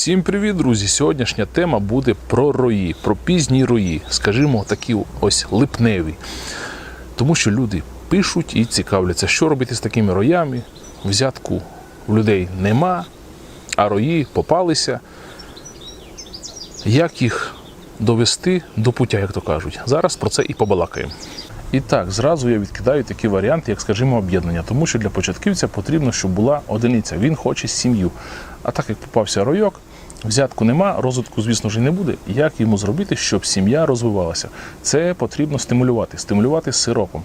Всім привіт, друзі! Сьогоднішня тема буде про рої, про пізні рої, скажімо, такі ось липневі. Тому що люди пишуть і цікавляться, що робити з такими роями. Взятку в людей нема, а рої попалися. Як їх довести до пуття, як то кажуть. Зараз про це і побалакаємо. І так, зразу я відкидаю такі варіанти, як, скажімо, об'єднання, тому що для початківця потрібно, щоб була одиниця. Він хоче сім'ю. А так як попався ройок, взятку нема, розвитку, звісно ж, не буде. Як йому зробити, щоб сім'я розвивалася? Це потрібно стимулювати, стимулювати сиропом.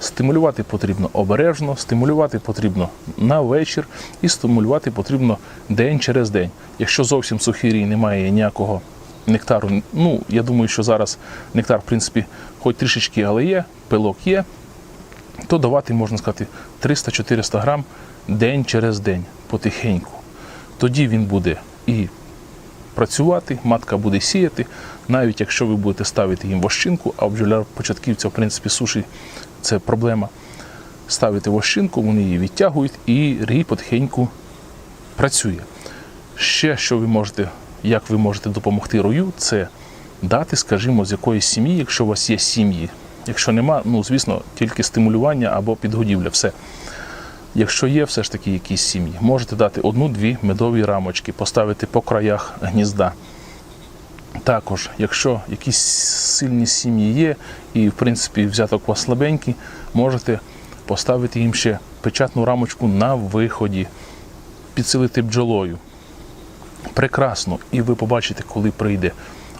Стимулювати потрібно обережно, стимулювати потрібно на вечір і стимулювати потрібно день через день. Якщо зовсім сухий рій немає ніякого нектару, ну я думаю, що зараз нектар, в принципі, хоч трішечки, але є, пилок є, то давати, можна сказати, 300-400 грам день через день потихеньку. Тоді він буде і працювати, матка буде сіяти, навіть якщо ви будете ставити їм вощинку, а у бджоляр початківця, в принципі, суші це проблема. Ставити вощинку, вони її відтягують і рій потихеньку працює. Ще що ви можете, як ви можете допомогти рою, це дати, скажімо, з якоїсь сім'ї, якщо у вас є сім'ї. Якщо нема, ну звісно, тільки стимулювання або підгодівля, все. Якщо є все ж таки якісь сім'ї, можете дати одну-дві медові рамочки, поставити по краях гнізда. Також, якщо якісь сильні сім'ї є, і в принципі взяток у вас слабенький, можете поставити їм ще печатну рамочку на виході, підсилити бджолою. Прекрасно. І ви побачите, коли прийде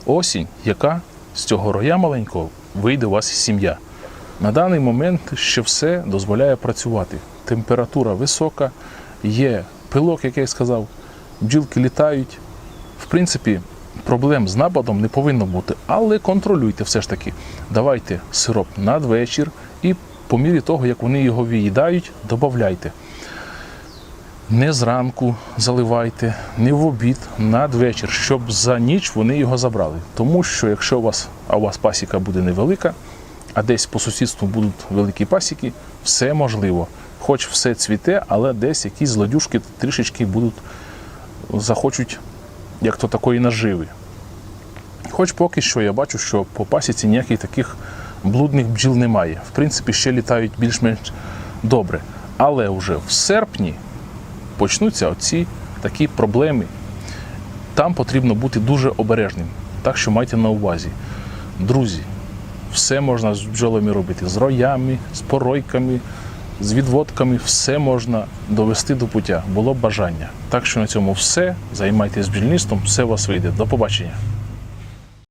осінь, яка з цього роя маленького вийде у вас сім'я. На даний момент ще все дозволяє працювати. Температура висока, є пилок, як я й сказав, бджілки літають. В принципі, проблем з нападом не повинно бути, але контролюйте все ж таки. Давайте сироп надвечір і по мірі того, як вони його виїдають, додавайте. Не зранку заливайте, не в обід, надвечір, щоб за ніч вони його забрали. Тому що якщо у вас, а у вас пасіка буде невелика, а десь по сусідству будуть великі пасіки, все можливо. Хоч все цвіте, але десь якісь злодюшки трішечки будуть, захочуть, як то такої наживи. Хоч поки що я бачу, що по пасіці ніяких таких блудних бджіл немає. В принципі, ще літають більш-менш добре. Але вже в серпні почнуться оці такі проблеми. Там потрібно бути дуже обережним. Так що майте на увазі. Друзі, все можна з бджолами робити, з роями, з поройками, з відводками, все можна довести до пуття. Було б бажання. Так що на цьому все. Займайтесь бджільництвом, все у вас вийде. До побачення.